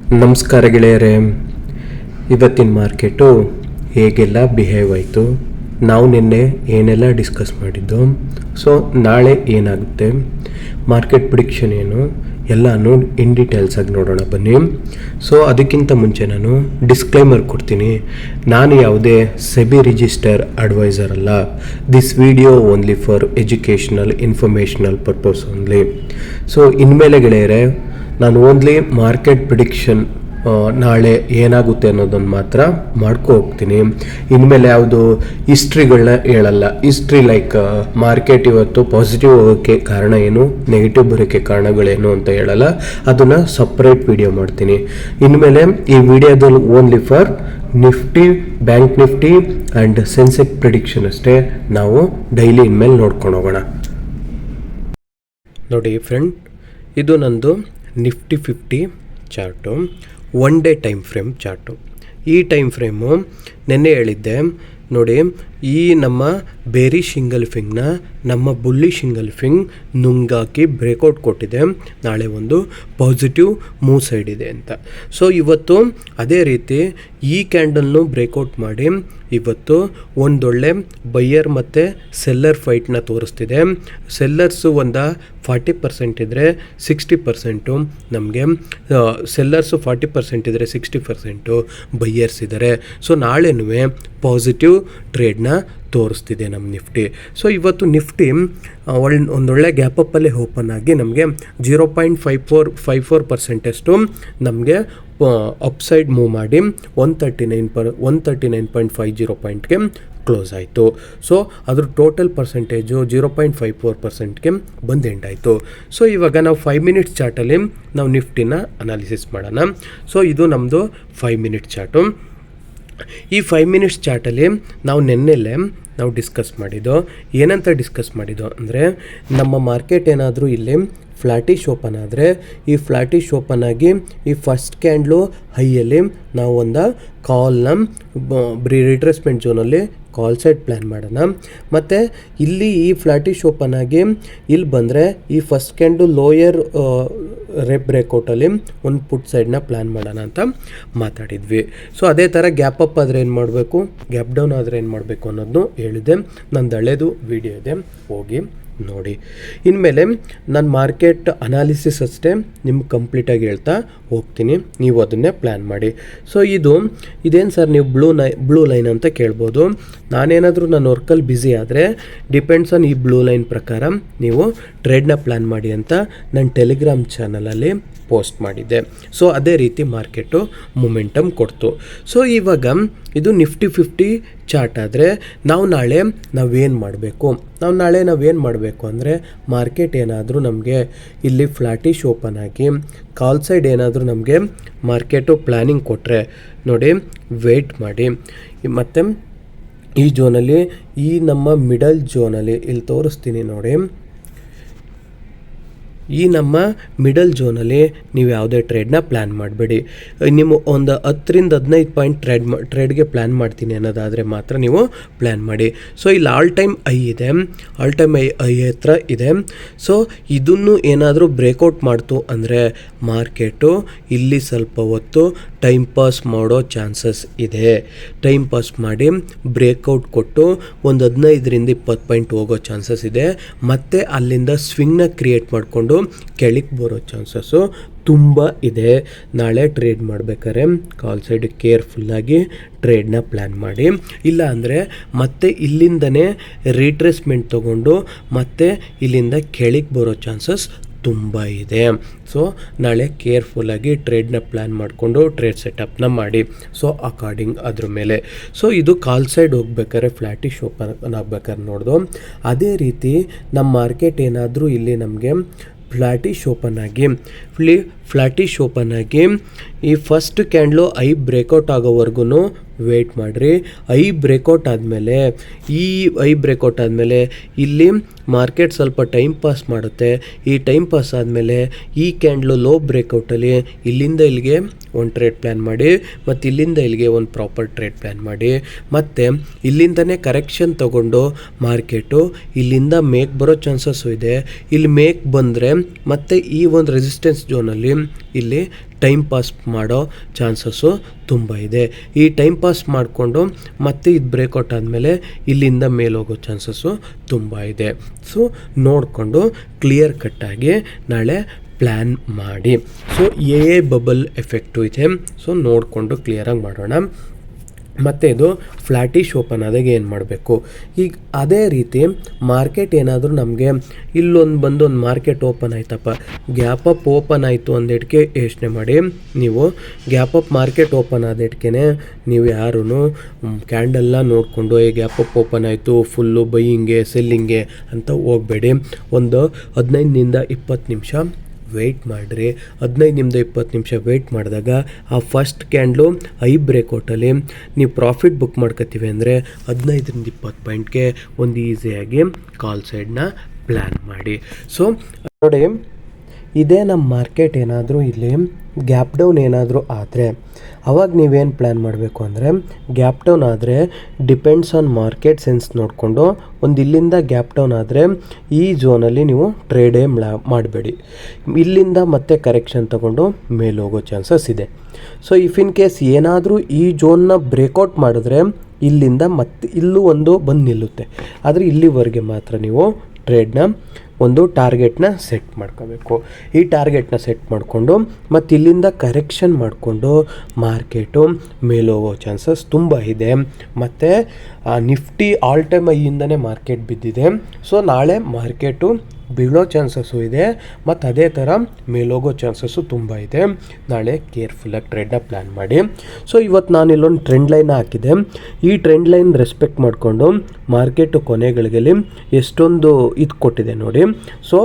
ನಮಸ್ಕಾರ ಗೆಳೆಯರೇ. ಇವತ್ತಿನ ಮಾರ್ಕೆಟು ಹೇಗೆಲ್ಲ ಬಿಹೇವ್ ಆಯಿತು? ನಾವು ನಿನ್ನೆ ಏನೆಲ್ಲ ಡಿಸ್ಕಸ್ ಮಾಡಿದ್ದು? ಸೊ ನಾಳೆ ಏನಾಗುತ್ತೆ? ಮಾರ್ಕೆಟ್ ಪ್ರಿಡಿಕ್ಷನ್ ಏನು? ಎಲ್ಲನೂ ಇನ್ ಡೀಟೇಲ್ಸ್ ಆಗಿ ನೋಡೋಣ ಬನ್ನಿ. ಸೊ ಅದಕ್ಕಿಂತ ಮುಂಚೆ ನಾನು ಡಿಸ್ಕ್ಲೈಮರ್ ಕೊಡ್ತೀನಿ. ನಾನು ಯಾವುದೇ ಸೆಬಿ ರಿಜಿಸ್ಟರ್ ಅಡ್ವೈಸರ್ ಅಲ್ಲ. This video only for educational informational purpose only so ಇನ್ಮೇಲೆ ಗೆಳೆಯರೆ ನಾನು ಓನ್ಲಿ ಮಾರ್ಕೆಟ್ ಪ್ರಿಡಿಕ್ಷನ್ ನಾಳೆ ಏನಾಗುತ್ತೆ ಅನ್ನೋದನ್ನು ಮಾತ್ರ ಮಾಡ್ಕೊ ಹೋಗ್ತೀನಿ. ಇನ್ಮೇಲೆ ಯಾವುದು ಹಿಸ್ಟ್ರಿಗಳನ್ನ ಹೇಳಲ್ಲ. ಹಿಸ್ಟ್ರಿ ಲೈಕ್ ಮಾರ್ಕೆಟ್ ಇವತ್ತು ಪಾಸಿಟಿವ್ ಹೋಗೋಕ್ಕೆ ಕಾರಣ ಏನು ನೆಗೆಟಿವ್ ಬರೋಕ್ಕೆ ಕಾರಣಗಳೇನು ಅಂತ ಹೇಳಲ್ಲ. ಅದನ್ನು ಸಪ್ರೇಟ್ ವಿಡಿಯೋ ಮಾಡ್ತೀನಿ. ಇನ್ಮೇಲೆ ಈ ವಿಡಿಯೋದಲ್ಲಿ only for Nifty Bank Nifty and Sensex prediction ಅಷ್ಟೇ ನಾವು ಡೈಲಿ ಇನ್ಮೇಲೆ ನೋಡ್ಕೊಂಡು ಹೋಗೋಣ. ನೋಡಿ ಫ್ರೆಂಡ್ ಇದು ನಂದು Nifty fifty chart one day time frame chart. ಈ ಟೈಮ್ ಫ್ರೇಮು ನೆನ್ನೆ ಹೇಳಿದ್ದೆ. ನೋಡಿ ಈ ನಮ್ಮ ಬೇರಿ ಶಿಂಗಲ್ ಫಿಂಗ್ನ ನಮ್ಮ ಬುಲ್ಲಿ ಶಿಂಗಲ್ ಫಿಂಗ್ ನುಂಗಾಕಿ ಬ್ರೇಕೌಟ್ ಕೊಟ್ಟಿದೆ. ನಾಳೆ ಒಂದು ಪಾಸಿಟಿವ್ ಮೂವ್ ಸೈಡ್ ಇದೆ ಅಂತ. ಸೊ, ಇವತ್ತು ಅದೇ ರೀತಿ ಈ ಕ್ಯಾಂಡಲ್ನು ಬ್ರೇಕೌಟ್ ಮಾಡಿ ಇವತ್ತು ಒಂದೊಳ್ಳೆ ಬೈಯರ್ ಮತ್ತು ಸೆಲ್ಲರ್ ಫೈಟ್ನ ತೋರಿಸ್ತಿದೆ. ಸೆಲ್ಲರ್ಸು ಒಂದು ಫಾರ್ಟಿ ಪರ್ಸೆಂಟ್ ಇದ್ದರೆ ಸಿಕ್ಸ್ಟಿ ಪರ್ಸೆಂಟು, ನಮಗೆ ಸೆಲ್ಲರ್ಸು ಫಾರ್ಟಿ ಪರ್ಸೆಂಟ್ ಇದ್ದರೆ ಸಿಕ್ಸ್ಟಿ ಪರ್ಸೆಂಟು ಬೈಯರ್ಸ್ ಇದ್ದಾರೆ ಸೊ ನಾಳೆನೂ ಪಾಸಿಟಿವ್ ಟ್ರೇಡ್ನ ತೋರಿಸ್ತಿದೆ ನಮ್ಮ ನಿಫ್ಟಿ. ಸೊ ಇವತ್ತು ನಿಫ್ಟಿ ಒಳ್ಳೆ ಒಂದೊಳ್ಳೆ ಗ್ಯಾಪಪ್ಪಲ್ಲೇ ಓಪನ್ ಆಗಿ ನಮಗೆ zero point five four five four ಪರ್ಸೆಂಟಷ್ಟು ನಮಗೆ ಅಪ್ಸೈಡ್ ಮೂವ್ ಮಾಡಿ one thirty nine per, one thirty nine point five zero ಪಾಯಿಂಟ್ಗೆ close ಆಯಿತು. ಸೊ ಅದ್ರ total percentage zero point five four ಪರ್ಸೆಂಟ್ಗೆ ಬಂದು ಎಂಡ್ ಆಯಿತು. ಸೊ ಇವಾಗ ನಾವು ಫೈವ್ ಮಿನಿಟ್ಸ್ ಚಾರ್ಟಲ್ಲಿ ನಾವು ನಿಫ್ಟಿನ ಅನಾಲಿಸಿಸ್ ಮಾಡೋಣ. ಸೊ ಇದು ನಮ್ಮದು ಫೈವ್ ಮಿನಿಟ್ ಚಾರ್ಟು. ಈ ಫೈವ್ ಮಿನಿಟ್ಸ್ ಚಾರ್ಟಲ್ಲಿ ನಾವು ನಿನ್ನೆಲ್ಲೇ ನಾವು ಡಿಸ್ಕಸ್ ಮಾಡಿದ್ದು. ಏನಂತ ಡಿಸ್ಕಸ್ ಮಾಡಿದ್ದು ಅಂದರೆ ನಮ್ಮ ಮಾರ್ಕೆಟ್ ಏನಾದರೂ ಇಲ್ಲಿ ಫ್ಲಾಟಿಶ್ ಓಪನ್ ಆದರೆ ಈ ಫ್ಲ್ಯಾಟಿಶ್ ಓಪನ್ ಆಗಿ ಈ ಫಸ್ಟ್ ಕ್ಯಾಂಡ್ಲು ಹೈಯಲ್ಲಿ ನಾವು ಒಂದು ಕಾಲ್ನ ರಿಟ್ರೆಸ್ಮೆಂಟ್ ಝೋನಲ್ಲಿ ಕಾಲ್ ಸೈಡ್ ಪ್ಲ್ಯಾನ್ ಮಾಡೋಣ. ಮತ್ತು ಇಲ್ಲಿ ಈ ಫ್ಲ್ಯಾಟಿಶ್ ಓಪನ್ ಆಗಿ ಇಲ್ಲಿ ಬಂದರೆ ಈ ಫಸ್ಟ್ ಕ್ಯಾಂಡು ಲೋಯರ್ ರೆಪ್ ಬ್ರೇಕೌಟಲ್ಲಿ ಒಂದು ಪುಟ್ ಸೈಡ್ನ ಪ್ಲ್ಯಾನ್ ಮಾಡೋಣ ಅಂತ ಮಾತಾಡಿದ್ವಿ. ಸೊ ಅದೇ ಥರ ಗ್ಯಾಪ್ ಅಪ್ ಆದರೆ ಏನು ಮಾಡಬೇಕು? ಗ್ಯಾಪ್ ಡೌನ್ ಆದರೆ ಏನು ಮಾಡಬೇಕು ಅನ್ನೋದನ್ನು ಹೇಳಿದೆ. ನಂದು ಹಳೇದು ವಿಡಿಯೋ ಇದೆ. ಹೋಗಿ. ನೋಡಿ. ಇನ್ಮೇಲೆ ನಾನು ಮಾರ್ಕೆಟ್ ಅನಾಲಿಸಿಸ್ ಅಷ್ಟೇ ನಿಮ್ಗೆ ಕಂಪ್ಲೀಟಾಗಿ ಹೇಳ್ತಾ ಹೋಗ್ತೀನಿ. ನೀವು ಅದನ್ನೇ ಪ್ಲ್ಯಾನ್ ಮಾಡಿ. ಸೊ ಇದು, ಇದೇನು ಸರ್ ನೀವು ಬ್ಲೂ ನೈ ಬ್ಲೂ ಲೈನ್ ಅಂತ ಕೇಳ್ಬೋದು. ನಾನೇನಾದರೂ ನನ್ನ ವರ್ಕಲ್ಲಿ ಬ್ಯುಸಿ ಆದರೆ ಡಿಪೆಂಡ್ಸ್ ಆನ್ ಈ ಬ್ಲೂ ಲೈನ್ ಪ್ರಕಾರ ನೀವು ಟ್ರೇಡ್ನ ಪ್ಲ್ಯಾನ್ ಮಾಡಿ ಅಂತ ನನ್ನ ಟೆಲಿಗ್ರಾಮ್ ಚಾನಲಲ್ಲಿ ಪೋಸ್ಟ್ ಮಾಡಿದ್ದೆ. ಸೊ ಅದೇ ರೀತಿ ಮಾರ್ಕೆಟು ಮೊಮೆಂಟಮ್ ಕೊಡ್ತು. ಸೊ ಇವಾಗ ಇದು ನಿಫ್ಟಿ ಫಿಫ್ಟಿ ಚಾರ್ಟ್ ಆದರೆ ನಾವು ನಾಳೆ ನಾವೇನು ಮಾಡಬೇಕು? ನಾವು ನಾಳೆ ನಾವೇನು ಮಾಡಬೇಕು ಅಂದರೆ ಮಾರ್ಕೆಟ್ ಏನಾದರೂ ನಮಗೆ ಇಲ್ಲಿ ಫ್ಲಾಟಿಶ್ ಓಪನ್ ಆಗಿ ಕಾಲ್ ಸೈಡ್ ಏನಾದರೂ ನಮಗೆ ಮಾರ್ಕೆಟು ಪ್ಲ್ಯಾನಿಂಗ್ ಕೊಟ್ಟರೆ ನೋಡಿ ವೆಯ್ಟ್ ಮಾಡಿ. ಮತ್ತು ಈ ಜೋನಲ್ಲಿ, ಈ ನಮ್ಮ ಮಿಡಲ್ ಜೋನಲ್ಲಿ ಇಲ್ಲಿ ತೋರಿಸ್ತೀನಿ ನೋಡಿ. ಈ ನಮ್ಮ ಮಿಡಲ್ ಝೋನಲ್ಲಿ ನೀವು ಯಾವುದೇ ಟ್ರೇಡ್ನ ಪ್ಲ್ಯಾನ್ ಮಾಡಬೇಡಿ. ನಿಮ್ಮ ಒಂದು ಹತ್ತರಿಂದ ಹದಿನೈದು ಪಾಯಿಂಟ್ ಟ್ರೇಡ್ ಮಾ ಟ್ರೇಡ್ಗೆ ಪ್ಲ್ಯಾನ್ ಮಾಡ್ತೀನಿ ಅನ್ನೋದಾದರೆ ಮಾತ್ರ ನೀವು ಪ್ಲ್ಯಾನ್ ಮಾಡಿ. ಸೊ ಇಲ್ಲಿ ಆಲ್ ಟೈಮ್ ಐ ಇದೆ. ಆಲ್ ಟೈಮ್ ಐ ಐ ಹತ್ರ ಇದೆ. ಸೊ ಇದನ್ನು ಏನಾದರೂ ಬ್ರೇಕೌಟ್ ಮಾಡ್ತು ಅಂದರೆ ಮಾರ್ಕೆಟು ಇಲ್ಲಿ ಸ್ವಲ್ಪ ಹೊತ್ತು ಟೈಮ್ ಪಾಸ್ ಮಾಡೋ ಚಾನ್ಸಸ್ ಇದೆ. ಟೈಮ್ ಪಾಸ್ ಮಾಡಿ ಬ್ರೇಕೌಟ್ ಕೊಟ್ಟು ಒಂದು ಹದಿನೈದರಿಂದ ಇಪ್ಪತ್ತು ಪಾಯಿಂಟ್ ಹೋಗೋ ಚಾನ್ಸಸ್ ಇದೆ. ಮತ್ತು ಅಲ್ಲಿಂದ ಸ್ವಿಂಗ್ನ ಕ್ರಿಯೇಟ್ ಮಾಡಿಕೊಂಡು ಕೆಳಗೆ ಬರೋ ಚಾನ್ಸಸ್ಸು ತುಂಬ ಇದೆ. ನಾಳೆ ಟ್ರೇಡ್ ಮಾಡ್ಬೇಕಾದ್ರೆ ಕಾಲ್ ಸೈಡ್ ಕೇರ್ಫುಲ್ಲಾಗಿ ಟ್ರೇಡ್ನ ಪ್ಲ್ಯಾನ್ ಮಾಡಿ. ಇಲ್ಲ ಅಂದರೆ ಮತ್ತೆ ಇಲ್ಲಿಂದನೇ ರೀಟ್ರೇಸ್ಮೆಂಟ್ ತೊಗೊಂಡು ಮತ್ತೆ ಇಲ್ಲಿಂದ ಕೆಳಗೆ ಬರೋ ಚಾನ್ಸಸ್ ತುಂಬ ಇದೆ. ಸೊ ನಾಳೆ ಕೇರ್ಫುಲ್ಲಾಗಿ ಟ್ರೇಡ್ನ ಪ್ಲ್ಯಾನ್ ಮಾಡಿಕೊಂಡು ಟ್ರೇಡ್ ಸೆಟಪ್ನ ಮಾಡಿ. ಸೊ ಅಕಾರ್ಡಿಂಗ್ ಅದ್ರ ಮೇಲೆ. ಸೊ ಇದು ಕಾಲ್ ಸೈಡ್ ಹೋಗ್ಬೇಕಾದ್ರೆ ಫ್ಲ್ಯಾಟಿಶ್ ಓಪನ್ ಆಗ್ಬೇಕಾದ್ರೆ ನೋಡ್ದು. ಅದೇ ರೀತಿ ನಮ್ಮ ಮಾರ್ಕೆಟ್ ಏನಾದರೂ ಇಲ್ಲಿ ನಮಗೆ ಫ್ಲ್ಯಾಟಿಶ್ ಓಪನ್ ಆಗಿ. ಫ್ಲಿ ಫ್ಲ್ಯಾಟಿಶ್ ಓಪನ್ ಆಗಿ ಈ ಫಸ್ಟ್ ಕ್ಯಾಂಡ್ಲು ಐ ಬ್ರೇಕೌಟ್ ಆಗೋವರೆಗೂ ವೇಟ್ ಮಾಡಿರಿ. ಐ ಬ್ರೇಕೌಟ್ ಆದಮೇಲೆ, ಈ ಐ ಬ್ರೇಕೌಟ್ ಆದಮೇಲೆ ಇಲ್ಲಿ ಮಾರ್ಕೆಟ್ ಸ್ವಲ್ಪ ಟೈಮ್ ಪಾಸ್ ಮಾಡುತ್ತೆ. ಈ ಟೈಮ್ ಪಾಸ್ ಆದಮೇಲೆ ಈ ಕ್ಯಾಂಡ್ಲು ಲೋ ಬ್ರೇಕೌಟಲ್ಲಿ ಇಲ್ಲಿಂದ ಇಲ್ಲಿಗೆ ಒಂದು ಟ್ರೇಡ್ ಪ್ಲ್ಯಾನ್ ಮಾಡಿ, ಮತ್ತು ಇಲ್ಲಿಂದ ಇಲ್ಲಿಗೆ ಒಂದು ಪ್ರಾಪರ್ ಟ್ರೇಡ್ ಪ್ಲ್ಯಾನ್ ಮಾಡಿ, ಮತ್ತು ಇಲ್ಲಿಂದನೇ ಕರೆಕ್ಷನ್ ತಗೊಂಡು ಮಾರ್ಕೆಟು, ಇಲ್ಲಿಂದ ಮೇಕ್ ಬರೋ ಚಾನ್ಸಸ್ಸು ಇದೆ. ಇಲ್ಲಿ ಮೇಕ್ ಬಂದರೆ ಮತ್ತು ಈ ಒಂದು ರೆಸಿಸ್ಟೆನ್ಸ್ ಜೋನಲ್ಲಿ ಇಲ್ಲಿ ಟೈಮ್ ಪಾಸ್ ಮಾಡೋ ಚಾನ್ಸಸ್ಸು ತುಂಬ ಇದೆ. ಈ ಟೈಮ್ ಪಾಸ್ ಮಾಡಿಕೊಂಡು ಮತ್ತೆ ಇದು ಬ್ರೇಕೌಟ್ ಆದಮೇಲೆ ಇಲ್ಲಿಂದ ಮೇಲೆ ಹೋಗೋ ಚಾನ್ಸಸ್ಸು ತುಂಬ ಇದೆ. ಸೊ ನೋಡಿಕೊಂಡು ಕ್ಲಿಯರ್ ಕಟ್ಟಾಗಿ ನಾಳೆ ಪ್ಲ್ಯಾನ್ ಮಾಡಿ. ಸೊ ಎ ಬಬಲ್ ಎಫೆಕ್ಟು ಇದೆ. ಸೊ ನೋಡಿಕೊಂಡು ಕ್ಲಿಯರಾಗಿ ಮಾಡೋಣ. ಮತ್ತು ಇದು ಫ್ಲ್ಯಾಟಿಶ್ ಓಪನ್ ಆದಾಗ ಏನು ಮಾಡಬೇಕು? ಈಗ ಅದೇ ರೀತಿ ಮಾರ್ಕೆಟ್ ಏನಾದರೂ ನಮಗೆ ಇಲ್ಲೊಂದು ಬಂದು ಒಂದು ಮಾರ್ಕೆಟ್ ಓಪನ್ ಆಯ್ತಪ್ಪ. ಗ್ಯಾಪ್ ಅಪ್ ಓಪನ್ ಆಯಿತು ಅಂದಿಟ್ಕೆ ಯೋಚನೆ ಮಾಡಿ. ನೀವು ಗ್ಯಾಪ್ ಅಪ್ ಮಾರ್ಕೆಟ್ ಓಪನ್ ಆದಿಟ್ಕೆ ನೀವು ಯಾರೂ ಕ್ಯಾಂಡಲ್ನ ನೋಡಿಕೊಂಡು ಈ ಗ್ಯಾಪ್ ಅಪ್ ಓಪನ್ ಆಯಿತು ಫುಲ್ಲು ಬೈಯಿಂಗೆ ಸೆಲ್ಲಿಂಗೆ ಅಂತ ಹೋಗಬೇಡಿ. ಒಂದು ಹದಿನೈದರಿಂದ ಇಪ್ಪತ್ತು ನಿಮಿಷ ವೆಯ್ಟ್ ಮಾಡಿರಿ ಹದಿನೈದು ನಿಮ್ದು ಇಪ್ಪತ್ತು ನಿಮಿಷ ವೆಯ್ಟ್ ಮಾಡಿದಾಗ ಆ ಫಸ್ಟ್ ಕ್ಯಾಂಡ್ಲು ಐ ಬ್ರೇಕೌಟಲ್ಲಿ ನೀವು ಪ್ರಾಫಿಟ್ ಬುಕ್ ಮಾಡ್ಕೋತೀವಿ ಅಂದರೆ ಹದಿನೈದರಿಂದ ಇಪ್ಪತ್ತು ಪಾಯಿಂಟ್ಗೆ ಒಂದು ಈಸಿಯಾಗಿ ಕಾಲ್ ಸೈಡ್ನ ಪ್ಲ್ಯಾನ್ ಮಾಡಿ. ಸೊ ನೋಡಿ ಇದೇ ನಮ್ಮ ಮಾರ್ಕೆಟ್ ಏನಾದರೂ ಇಲ್ಲಿ ಗ್ಯಾಪ್ ಡೌನ್ ಏನಾದರೂ ಆದರೆ, ಅವಾಗ ನೀವೇನು ಪ್ಲ್ಯಾನ್ ಮಾಡಬೇಕು ಅಂದರೆ ಗ್ಯಾಪ್ ಡೌನ್ ಆದರೆ ಡಿಪೆಂಡ್ಸ್ ಆನ್ ಮಾರ್ಕೆಟ್ ಸೆನ್ಸ್ ನೋಡಿಕೊಂಡು ಒಂದು ಇಲ್ಲಿಂದ ಗ್ಯಾಪ್ ಡೌನ್ ಆದರೆ ಈ ಝೋನಲ್ಲಿ ನೀವು ಟ್ರೇಡೇ ಮಾಡಬೇಡಿ. ಇಲ್ಲಿಂದ ಮತ್ತೆ ಕರೆಕ್ಷನ್ ತಗೊಂಡು ಮೇಲೆ ಹೋಗೋ ಚಾನ್ಸಸ್ ಇದೆ. ಸೊ ಇಫ್ ಇನ್ ಕೇಸ್ ಏನಾದರೂ ಈ ಝೋನ್ನ ಬ್ರೇಕೌಟ್ ಮಾಡಿದ್ರೆ, ಇಲ್ಲಿಂದ ಮತ್ತೆ ಇಲ್ಲೂ ಒಂದು ಬಂದು ನಿಲ್ಲುತ್ತೆ. ಆದರೆ ಇಲ್ಲಿವರೆಗೆ ಮಾತ್ರ ನೀವು ಟ್ರೇಡ್ನ ಒಂದು ಟಾರ್ಗೆಟ್ನ ಸೆಟ್ ಮಾಡ್ಕೋಬೇಕು. ಈ ಟಾರ್ಗೆಟ್ನ ಸೆಟ್ ಮಾಡಿಕೊಂಡು, ಮತ್ತು ಇಲ್ಲಿಂದ ಕರೆಕ್ಷನ್ ಮಾಡಿಕೊಂಡು ಮಾರ್ಕೆಟು ಮೇಲೋಗೋ ಚಾನ್ಸಸ್ ತುಂಬ ಇದೆ. ಮತ್ತು ನಿಫ್ಟಿ ಆಲ್ ಟೈಮ್ ಐಯಿಂದನೇ ಮಾರ್ಕೆಟ್ ಬಿದ್ದಿದೆ. ಸೊ ನಾಳೆ ಮಾರ್ಕೆಟು ಬೀಳೋ ಚಾನ್ಸಸ್ಸು ಇದೆ, ಮತ್ತು ಅದೇ ಥರ ಮೇಲೋಗೋ ಚಾನ್ಸಸ್ಸು ತುಂಬ ಇದೆ. ನಾಳೆ ಕೇರ್ಫುಲ್ಲಾಗಿ ಟ್ರೆಂಡ್ನ ಪ್ಲ್ಯಾನ್ ಮಾಡಿ. ಸೊ ಇವತ್ತು ನಾನು ಇಲ್ಲೊಂದು ಟ್ರೆಂಡ್ ಲೈನ್ ಹಾಕಿದೆ. ಈ ಟ್ರೆಂಡ್ ಲೈನ್ ರೆಸ್ಪೆಕ್ಟ್ ಮಾಡಿಕೊಂಡು ಮಾರ್ಕೆಟು ಕೊನೆಗಳಿಗೆ ಎಷ್ಟೊಂದು ಇದು ಕೊಟ್ಟಿದೆ ನೋಡಿ. ಸೊ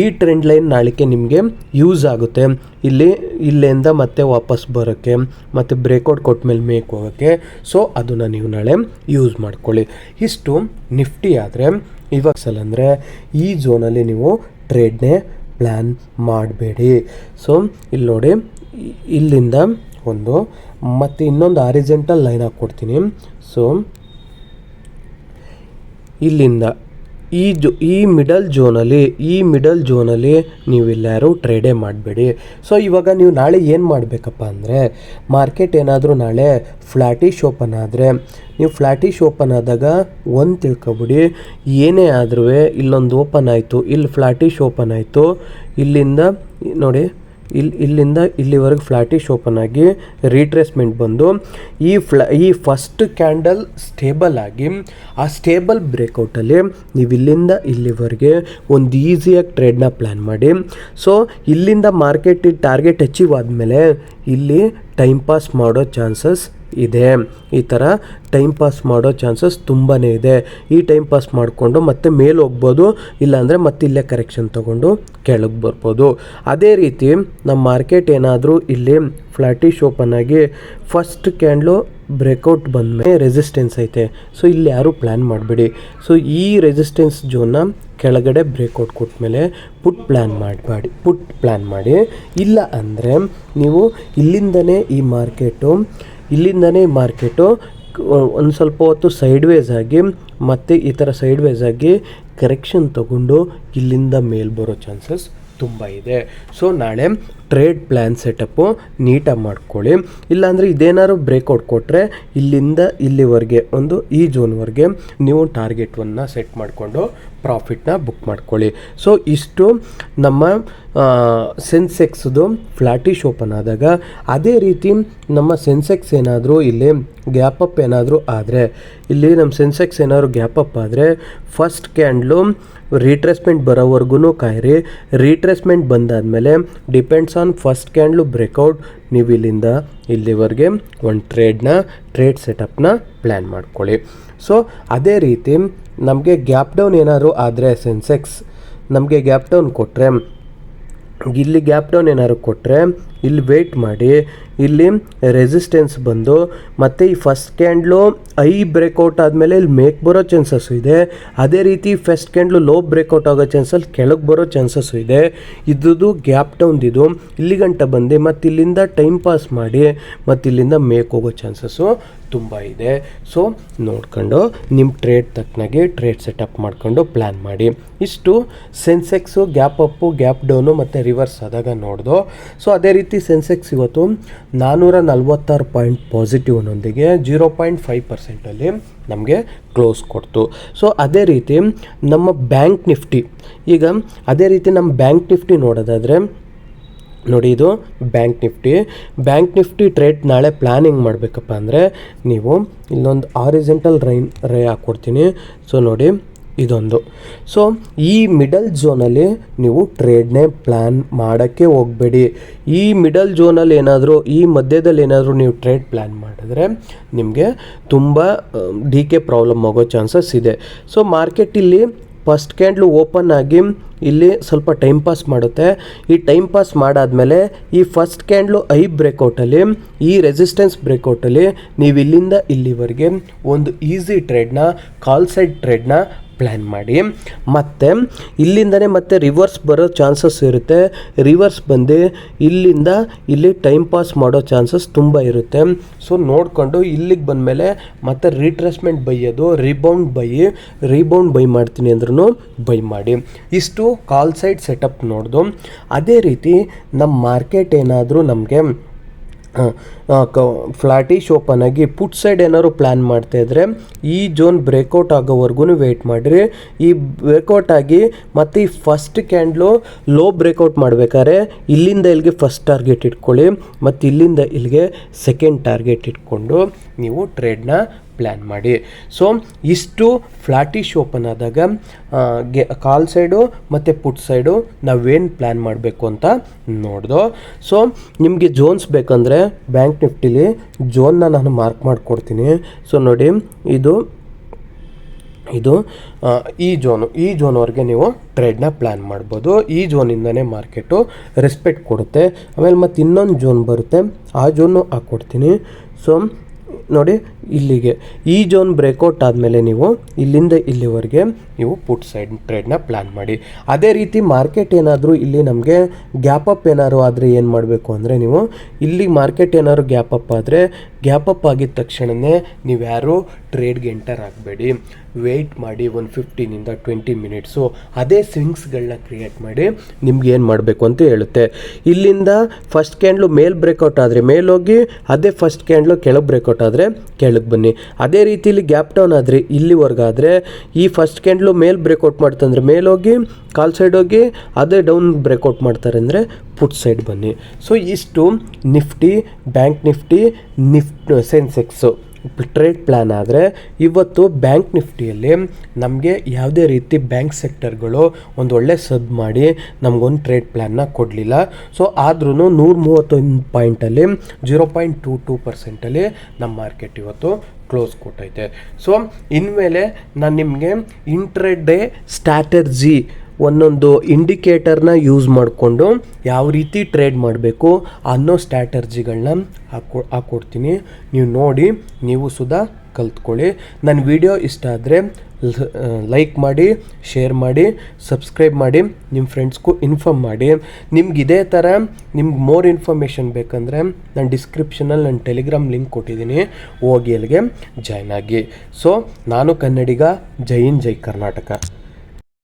ಈ ಟ್ರೆಂಡ್ ಲೈನ್ ನಾಳೆಗೆ ನಿಮಗೆ ಯೂಸ್ ಆಗುತ್ತೆ. ಇಲ್ಲಿ, ಇಲ್ಲಿಂದ ಮತ್ತೆ ವಾಪಸ್ ಬರೋಕ್ಕೆ, ಮತ್ತು ಬ್ರೇಕೌಟ್ ಕೊಟ್ಟ ಮೇಲೆ ಮೇಕ್ ಹೋಗೋಕ್ಕೆ. ಸೊ ಅದನ್ನು ನೀವು ನಾಳೆ ಯೂಸ್ ಮಾಡ್ಕೊಳ್ಳಿ. ಇಷ್ಟು ನಿಫ್ಟಿ ಆದರೆ ಇವಾಗ ಸಲ ಅಂದರೆ ಈ ಝೋನಲ್ಲಿ ನೀವು ಟ್ರೇಡ್ನೇ ಪ್ಲ್ಯಾನ್ ಮಾಡಬೇಡಿ. ಸೊ ಇಲ್ಲಿ ನೋಡಿ, ಇಲ್ಲಿಂದ ಒಂದು, ಮತ್ತು ಇನ್ನೊಂದು ಆರಿಜೆಂಟಲ್ ಲೈನ್ ಹಾಕ್ಕೊಡ್ತೀನಿ ಸೊ ಇಲ್ಲಿಂದ ಈ ಜೋ, ಈ ಮಿಡಲ್ ಜೋನಲ್ಲಿ ಈ ಮಿಡಲ್ ಜೋನಲ್ಲಿ ನೀವು ಎಲ್ಲರೂ ಟ್ರೇಡೇ ಮಾಡಬೇಡಿ. ಸೊ ಇವಾಗ ನೀವು ನಾಳೆ ಏನು ಮಾಡಬೇಕಪ್ಪ ಅಂದರೆ ಮಾರ್ಕೆಟ್ ಏನಾದರೂ ನಾಳೆ ಫ್ಲ್ಯಾಟಿಶ್ ಓಪನ್ ಆದರೆ, ನೀವು ಫ್ಲ್ಯಾಟಿಶ್ ಓಪನ್ ಆದಾಗ ಒಂದು ತಿಳ್ಕೊಬಿಡಿ, ಏನೇ ಆದ್ರೂ ಇಲ್ಲೊಂದು ಓಪನ್ ಆಯಿತು ಇಲ್ಲಿ ಫ್ಲ್ಯಾಟಿಶ್ ಓಪನ್ ಆಯಿತು, ಇಲ್ಲಿಂದ ನೋಡಿ ಇಲ್ಲಿ ಇಲ್ಲಿಂದ ಇಲ್ಲಿವರೆಗೆ ಫ್ಲಾಟಿಶ್ ಓಪನ್ ಆಗಿ ರೀಟ್ರೇಸ್ಮೆಂಟ್ ಬಂದು ಈ ಫ್ಲಾ, ಈ ಫಸ್ಟ್ ಕ್ಯಾಂಡಲ್ ಸ್ಟೇಬಲ್ ಆಗಿ ಆ ಸ್ಟೇಬಲ್ ಬ್ರೇಕೌಟಲ್ಲಿ ನೀವು ಇಲ್ಲಿಂದ ಇಲ್ಲಿವರೆಗೆ ಒಂದು ಈಸಿಯಾಗಿ ಟ್ರೇಡ್ನ ಪ್ಲ್ಯಾನ್ ಮಾಡಿ. ಸೊ, ಇಲ್ಲಿಂದ ಮಾರ್ಕೆಟ್ ಟಾರ್ಗೆಟ್ ಅಚೀವ್ ಆದಮೇಲೆ ಇಲ್ಲಿ ಟೈಮ್ ಪಾಸ್ ಮಾಡೋ ಚಾನ್ಸಸ್ ಇದೆ. ಈ ಥರ ಟೈಮ್ ಪಾಸ್ ಮಾಡೋ ಚಾನ್ಸಸ್ ತುಂಬಾ ಇದೆ. ಈ ಟೈಮ್ ಪಾಸ್ ಮಾಡಿಕೊಂಡು ಮತ್ತೆ ಮೇಲೆ ಹೋಗ್ಬೋದು, ಇಲ್ಲಾಂದರೆ ಮತ್ತೆ ಇಲ್ಲೇ ಕರೆಕ್ಷನ್ ತೊಗೊಂಡು ಕೆಳಗೆ ಬರ್ಬೋದು. ಅದೇ ರೀತಿ ನಮ್ಮ ಮಾರ್ಕೆಟ್ ಏನಾದರೂ ಇಲ್ಲಿ ಫ್ಲಾಟಿಶ್ ಓಪನ್ ಆಗಿ ಫಸ್ಟ್ ಕ್ಯಾಂಡ್ಲು ಬ್ರೇಕೌಟ್ ಬಂದಮೇಲೆ ರೆಸಿಸ್ಟೆನ್ಸ್ ಐತೆ. ಸೊ ಇಲ್ಲಿ ಯಾರೂ ಪ್ಲ್ಯಾನ್ ಮಾಡಬೇಡಿ. ಸೊ ಈ ರೆಸಿಸ್ಟೆನ್ಸ್ ಝೋನ್ನ ಕೆಳಗಡೆ ಬ್ರೇಕೌಟ್ ಕೊಟ್ಟಮೇಲೆ ಪುಟ್ ಪ್ಲ್ಯಾನ್ ಮಾಡಬೇಡಿ ಪುಟ್ ಪ್ಲ್ಯಾನ್ ಮಾಡಿ. ಇಲ್ಲ ಅಂದರೆ ನೀವು ಇಲ್ಲಿಂದನೇ ಈ ಮಾರ್ಕೆಟು ಇಲ್ಲಿಂದನೇ ಮಾರ್ಕೆಟು ಒಂದು ಸ್ವಲ್ಪ ಹೊತ್ತು ಸೈಡ್ವೇಸ್ ಆಗಿ ಮತ್ತು ಈ ಥರ ಸೈಡ್ವೇಸ್ ಆಗಿ ಕರೆಕ್ಷನ್ ತಗೊಂಡು ಇಲ್ಲಿಂದ ಮೇಲ್ ಬರೋ ಚಾನ್ಸಸ್ ತುಂಬ ಇದೆ. ಸೊ ನಾಳೆ ಟ್ರೇಡ್ ಪ್ಲ್ಯಾನ್ ಸೆಟಪ್ಪು ನೀಟಾಗಿ ಮಾಡ್ಕೊಳ್ಳಿ. ಇಲ್ಲಾಂದರೆ ಇದೇನಾದ್ರು ಬ್ರೇಕೌಟ್ ಕೊಟ್ಟರೆ ಇಲ್ಲಿಂದ ಇಲ್ಲಿವರೆಗೆ ಒಂದು ಈ ಝೋನ್ವರೆಗೆ ನೀವು ಟಾರ್ಗೆಟನ್ನು ಸೆಟ್ ಮಾಡಿಕೊಂಡು ಪ್ರಾಫಿಟ್ನ ಬುಕ್ ಮಾಡ್ಕೊಳ್ಳಿ. ಸೊ, ಇಷ್ಟು ನಮ್ಮ ಸೆನ್ಸೆಕ್ಸ್ದು ಫ್ಲಾಟಿಶ್ ಓಪನ್ ಆದಾಗ ಅದೇ ರೀತಿ ನಮ್ಮ ಸೆನ್ಸೆಕ್ಸ್ ಏನಾದರೂ ಇಲ್ಲಿ ಗ್ಯಾಪ್ ಅಪ್ ಏನಾದರೂ ಆದರೆ, ಇಲ್ಲಿ ನಮ್ಮ ಸೆನ್ಸೆಕ್ಸ್ ಏನಾದರೂ ಗ್ಯಾಪ್ ಅಪ್ ಆದರೆ, ಫಸ್ಟ್ ಕ್ಯಾಂಡ್ಲು ರೀಟ್ರೆಸ್ಮೆಂಟ್ ಬರೋವರೆಗೂ ಕಾಯಿರಿ. ಬಂದಾದ ಬಂದಾದಮೇಲೆ depends on first candle breakout ನೀವು ಇಲ್ಲಿಂದ ಇಲ್ಲಿವರೆಗೆ ಒಂದು ಟ್ರೇಡ್ನ, ಟ್ರೇಡ್ ಸೆಟಪ್ನ ಪ್ಲ್ಯಾನ್ ಮಾಡ್ಕೊಳ್ಳಿ. ಸೊ, ಅದೇ ರೀತಿ ನಮಗೆ ಗ್ಯಾಪ್ ಡೌನ್ ಏನಾದರೂ ಆದರೆ ಸೆನ್ಸೆಕ್ಸ್ ನಮಗೆ ಗ್ಯಾಪ್ ಡೌನ್ ಕೊಟ್ಟರೆ ಇಲ್ಲಿ ಗ್ಯಾಪ್ ಡೌನ್ ಏನಾದ್ರು ಕೊಟ್ಟರೆ ಇಲ್ಲಿ ವೆಯ್ಟ್ ಮಾಡಿ, ಇಲ್ಲಿ ರೆಸಿಸ್ಟೆನ್ಸ್ ಬಂದು, ಮತ್ತು ಈ ಫಸ್ಟ್ ಕ್ಯಾಂಡ್ಲು ಐ ಬ್ರೇಕೌಟ್ ಆದಮೇಲೆ ಇಲ್ಲಿ ಮೇಕ್ ಬರೋ ಚಾನ್ಸಸ್ಸು ಇದೆ. ಅದೇ ರೀತಿ ಫಸ್ಟ್ ಕ್ಯಾಂಡ್ಲು ಲೋ ಬ್ರೇಕೌಟ್ ಆಗೋ ಚಾನ್ಸಲ್ಲಿ ಕೆಳಗೆ ಬರೋ ಚಾನ್ಸಸ್ಸು ಇದೆ. ಇದ್ರದ್ದು ಗ್ಯಾಪ್ ಡೌನ್ದಿದು ಇಲ್ಲಿ ಗಂಟ ಬಂದು ಮತ್ತು ಇಲ್ಲಿಂದ ಟೈಮ್ ಪಾಸ್ ಮಾಡಿ ಮತ್ತು ಇಲ್ಲಿಂದ ಮೇಕ್ ಹೋಗೋ ಚಾನ್ಸಸ್ಸು ತುಂಬ ಇದೆ. ಸೊ ನೋಡ್ಕೊಂಡು ನಿಮ್ಮ ಟ್ರೇಡ್ ತಕ್ಕನಾಗಿ ಟ್ರೇಡ್ ಸೆಟಪ್ ಮಾಡ್ಕೊಂಡು ಪ್ಲ್ಯಾನ್ ಮಾಡಿ. ಇಷ್ಟು Sensex gap up gap down ಮತ್ತು ರಿವರ್ಸ್ ಆದಾಗ ನೋಡ್ದು. ಸೊ ಅದೇ ರೀತಿ ಸೆನ್ಸೆಕ್ಸ್ ಇವತ್ತು ನಾನ್ನೂರ ನಲ್ವತ್ತಾರು ಪಾಯಿಂಟ್ ಪಾಸಿಟಿವ್ನೊಂದಿಗೆ ಜೀರೋ ಪಾಯಿಂಟ್ ಫೈವ್ ಪರ್ಸೆಂಟಲ್ಲಿ ನಮಗೆ ಕ್ಲೋಸ್ ಕೊಡ್ತು. ಸೊ ಅದೇ ರೀತಿ ನಮ್ಮ ಬ್ಯಾಂಕ್ ನಿಫ್ಟಿ ಈಗ ಅದೇ ರೀತಿ ನಮ್ಮ ಬ್ಯಾಂಕ್ ನಿಫ್ಟಿ ನೋಡೋದಾದರೆ ನೋಡಿ ಇದು Bank Nifty. Bank Nifty trade ನಾಳೆ ಪ್ಲ್ಯಾನಿಂಗ್ ಮಾಡಬೇಕಪ್ಪ ಅಂದರೆ ನೀವು ಇಲ್ಲೊಂದು ಆರಿಜೆಂಟಲ್ ರೈನ್ ರೇ ಹಾಕ್ಕೊಡ್ತೀನಿ ಸೊ ನೋಡಿ ಇದೊಂದು. ಸೊ ಈ ಮಿಡಲ್ ಝೋನಲ್ಲಿ ನೀವು ಟ್ರೇಡ್ನೇ ಪ್ಲ್ಯಾನ್ ಮಾಡೋಕ್ಕೆ ಹೋಗಬೇಡಿ. ಈ ಮಿಡಲ್ ಝೋನಲ್ಲಿ ಏನಾದರೂ, ಈ ಮಧ್ಯದಲ್ಲಿ ಏನಾದರೂ ನೀವು ಟ್ರೇಡ್ ಪ್ಲ್ಯಾನ್ ಮಾಡಿದ್ರೆ ನಿಮಗೆ ತುಂಬ ಡಿ ಕೆ ಪ್ರಾಬ್ಲಮ್ ಆಗೋ ಚಾನ್ಸಸ್ ಇದೆ. ಸೊ ಮಾರ್ಕೆಟ್ ಇಲ್ಲಿ ಫಸ್ಟ್ ಕ್ಯಾಂಡ್ಲು ಓಪನ್ ಆಗಿ ಇಲ್ಲಿ ಸ್ವಲ್ಪ ಟೈಮ್ ಪಾಸ್ ಮಾಡುತ್ತೆ. ಈ ಟೈಮ್ ಪಾಸ್ ಮಾಡಾದಮೇಲೆ ಈ ಫಸ್ಟ್ ಕ್ಯಾಂಡ್ಲು ಐ ಬ್ರೇಕೌಟಲ್ಲಿ ಈ ರೆಸಿಸ್ಟೆನ್ಸ್ ಬ್ರೇಕೌಟಲ್ಲಿ ನೀವು ಇಲ್ಲಿಂದ ಇಲ್ಲಿವರೆಗೆ ಒಂದು ಈಸಿ ಟ್ರೇಡ್ನ, ಕಾಲ್ ಸೈಡ್ ಟ್ರೇಡ್ನ ಪ್ಲ್ಯಾನ್ ಮಾಡಿ. ಮತ್ತು ಇಲ್ಲಿಂದನೇ ಮತ್ತೆ ರಿವರ್ಸ್ ಬರೋ ಚಾನ್ಸಸ್ ಇರುತ್ತೆ. ರಿವರ್ಸ್ ಬಂದು ಇಲ್ಲಿಂದ ಇಲ್ಲಿ ಟೈಮ್ ಪಾಸ್ ಮಾಡೋ ಚಾನ್ಸಸ್ ತುಂಬ ಇರುತ್ತೆ. ಸೊ ನೋಡಿಕೊಂಡು ಇಲ್ಲಿಗೆ ಬಂದಮೇಲೆ ಮತ್ತೆ ರೀಟ್ರೆಸ್ಮೆಂಟ್ ಬೈಯೋದು ರಿಬೌಂಡ್ ಬೈ ರಿಬೌಂಡ್ ಬೈ ಮಾಡ್ತೀನಿ ಅಂದ್ರೂ ಬೈ ಮಾಡಿ. ಇಷ್ಟು ಕಾಲ್ ಸೈಡ್ ಸೆಟಪ್ ನೋಡ್ದು. ಅದೇ ರೀತಿ ನಮ್ಮ ಮಾರ್ಕೆಟ್ ಏನಾದರೂ ನಮಗೆ ಫ್ಲಾಟಿಶ್ ಓಪನ್ ಆಗಿ ಪುಟ್ ಸೈಡ್ ಏನಾದ್ರು ಪ್ಲ್ಯಾನ್ ಮಾಡ್ತಾ ಇದ್ರೆ ಈ ಜೋನ್ ಬ್ರೇಕೌಟ್ ಆಗೋವರೆಗೂ ವೆಯ್ಟ್ ಮಾಡಿರಿ. ಈ ಬ್ರೇಕೌಟ್ ಆಗಿ ಮತ್ತು ಈ ಫಸ್ಟ್ ಕ್ಯಾಂಡ್ಲು ಲೋ ಬ್ರೇಕೌಟ್ ಮಾಡ್ಬೇಕಾದ್ರೆ ಇಲ್ಲಿಂದ ಇಲ್ಲಿಗೆ ಫಸ್ಟ್ ಟಾರ್ಗೆಟ್ ಇಟ್ಕೊಳ್ಳಿ, ಮತ್ತು ಇಲ್ಲಿಂದ ಇಲ್ಲಿಗೆ ಸೆಕೆಂಡ್ ಟಾರ್ಗೆಟ್ ಇಟ್ಕೊಂಡು ನೀವು ಟ್ರೇಡ್ನ ಪ್ಲ್ಯಾನ್ ಮಾಡಿ. ಸೊ ಇಷ್ಟು ಫ್ಲಾಟಿಶ್ ಓಪನ್ ಆದಾಗ ಗೆ, ಕಾಲ್ ಸೈಡು ಮತ್ತು ಪುಟ್ ಸೈಡು ನಾವೇನು ಪ್ಲ್ಯಾನ್ ಮಾಡಬೇಕು ಅಂತ ನೋಡ್ದು. ಸೊ ನಿಮಗೆ ಜೋನ್ಸ್ ಬೇಕಂದರೆ ಬ್ಯಾಂಕ್ ನಿಫ್ಟಿಲಿ ಜೋನ್ನ ನಾನು ಮಾರ್ಕ್ ಮಾಡಿಕೊಡ್ತೀನಿ. ಸೊ ನೋಡಿ, ಇದು ಇದು ಈ ಜೋನು ಈ ಜೋನ್ವರೆಗೆ ನೀವು ಟ್ರೇಡ್ನ ಪ್ಲ್ಯಾನ್ ಮಾಡ್ಬೋದು. ಈ ಜೋನಿಂದನೇ ಮಾರ್ಕೆಟು ರೆಸ್ಪೆಕ್ಟ್ ಕೊಡುತ್ತೆ. ಆಮೇಲೆ ಮತ್ತು ಇನ್ನೊಂದು ಜೋನ್ ಬರುತ್ತೆ. ಆ ಜೋನು ಹಾಕ್ಕೊಡ್ತೀನಿ ಸೊ ನೋಡಿ ಇಲ್ಲಿಗೆ. ಈ ಜೋನ್ ಬ್ರೇಕೌಟ್ ಆದಮೇಲೆ ನೀವು ಇಲ್ಲಿಂದ ಇಲ್ಲಿವರೆಗೆ ನೀವು ಪುಟ್ ಸೈಡ್ ಟ್ರೇಡ್ನ ಪ್ಲ್ಯಾನ್ ಮಾಡಿ. ಅದೇ ರೀತಿ ಮಾರ್ಕೆಟ್ ಏನಾದರೂ ಇಲ್ಲಿ ನಮಗೆ ಗ್ಯಾಪ್ ಅಪ್ ಏನಾದ್ರು ಆದರೆ ಏನು ಮಾಡಬೇಕು ಅಂದರೆ ನೀವು ಇಲ್ಲಿ ಮಾರ್ಕೆಟ್ ಏನಾದ್ರು ಗ್ಯಾಪ್ ಅಪ್ ಆದರೆ ಗ್ಯಾಪ್ ಅಪ್ ಆಗಿದ ತಕ್ಷಣವೇ ನೀವು ಯಾರು ಟ್ರೇಡ್ಗೆ ಎಂಟರ್ ಆಗಬೇಡಿ. ವೆಯ್ಟ್ ಮಾಡಿ ಒಂದು ಫಿಫ್ಟೀನಿಂದ ಟ್ವೆಂಟಿ ಮಿನಿಟ್ಸು. ಅದೇ ಸ್ವಿಂಗ್ಸ್ಗಳನ್ನ ಕ್ರಿಯೇಟ್ ಮಾಡಿ ನಿಮ್ಗೆ ಏನು ಮಾಡಬೇಕು ಅಂತ ಹೇಳುತ್ತೆ. ಇಲ್ಲಿಂದ ಫಸ್ಟ್ ಕ್ಯಾಂಡ್ಲು ಮೇಲ್ ಬ್ರೇಕೌಟ್ ಆದರೆ ಮೇಲೋಗಿ ಅದೇ ಫಸ್ಟ್ ಕ್ಯಾಂಡ್ಲು ಕೆಳಗೆ ಬ್ರೇಕೌಟ್ ಆದರೆ ಕೆಳಗೆ ಬನ್ನಿ. ಅದೇ ರೀತಿಲಿ ಗ್ಯಾಪ್ ಡೌನ್ ಆದರೆ ಇಲ್ಲಿವರೆಗಾದರೆ ಈ ಫಸ್ಟ್ ಕ್ಯಾಂಡ್ಲು ಮೇಲೆ ಬ್ರೇಕೌಟ್ ಮಾಡ್ತಂದ್ರೆ ಮೇಲೋಗಿ ಕಾಲ್ ಸೈಡ್ ಹೋಗಿ, ಅದೇ ಡೌನ್ ಬ್ರೇಕೌಟ್ ಮಾಡ್ತಾರೆ ಅಂದರೆ ಪುಟ್ ಸೈಡ್ ಬನ್ನಿ. ಸೊ ಇಷ್ಟು Nifty Bank Nifty Nifty Sensex. Trade plan ಆದರೆ ಇವತ್ತು ಬ್ಯಾಂಕ್ ನಿಫ್ಟಿಯಲ್ಲಿ ನಮಗೆ ಯಾವುದೇ ರೀತಿ ಬ್ಯಾಂಕ್ ಸೆಕ್ಟರ್ಗಳು ಒಂದು ಒಳ್ಳೆ ಸದ್ ಮಾಡಿ ನಮಗೊಂದು ಟ್ರೇಡ್ ಪ್ಲ್ಯಾನ್ನ ಕೊಡಲಿಲ್ಲ. ಸೊ ಆದ್ರೂ ನೂರ ಮೂವತ್ತೊಂದು ಪಾಯಿಂಟಲ್ಲಿ ಜೀರೋ ಪಾಯಿಂಟ್ ಟೂ ಟೂ ಪರ್ಸೆಂಟಲ್ಲಿ ನಮ್ಮ ಮಾರ್ಕೆಟ್ ಇವತ್ತು ಕ್ಲೋಸ್ ಕೊಟ್ಟೈತೆ. ಸೊ ಇನ್ಮೇಲೆ ನಾನು ನಿಮಗೆ ಇಂಟ್ರೆಡ್ ಡೇ ಸ್ಟ್ರಾಟರ್ಜಿ ಒಂದೊಂದು ಇಂಡಿಕೇಟರ್ನ ಯೂಸ್ ಮಾಡಿಕೊಂಡು ಯಾವ ರೀತಿ ಟ್ರೇಡ್ ಮಾಡಬೇಕು ಅನ್ನೋ ಸ್ಟ್ರಾಟರ್ಜಿಗಳನ್ನ ಹಾಕೊ ಹಾಕ್ಕೊಡ್ತೀನಿ ನೀವು ನೋಡಿ, ನೀವು ಸುಧಾ ಕಲ್ತ್ಕೊಳ್ಳಿ. ನನ್ನ ವಿಡಿಯೋ ಇಷ್ಟ ಆದರೆ ಲೈಕ್ ಮಾಡಿ ಶೇರ್ ಮಾಡಿ ಸಬ್ಸ್ಕ್ರೈಬ್ ಮಾಡಿ ನಿಮ್ಮ ಫ್ರೆಂಡ್ಸ್ಗೂ ಇನ್ಫಾರ್ಮ್ ಮಾಡಿ. ನಿಮ್ಗೆ ಇದೇ ಥರ ನಿಮ್ಗೆ ಮೋರ್ ಇನ್ಫಾರ್ಮೇಷನ್ ಬೇಕಂದರೆ ನಾನು ಡಿಸ್ಕ್ರಿಪ್ಷನಲ್ಲಿ ನನ್ನ ಟೆಲಿಗ್ರಾಮ್ ಲಿಂಕ್ ಕೊಟ್ಟಿದ್ದೀನಿ. ಹೋಗಿ ಅಲ್ಲಿಗೆ ಜಾಯ್ನ್ ಆಗಿ. ಸೊ ನಾನು ಕನ್ನಡಿಗ, ಜೈ ಇನ್ ಜೈ ಕರ್ನಾಟಕ.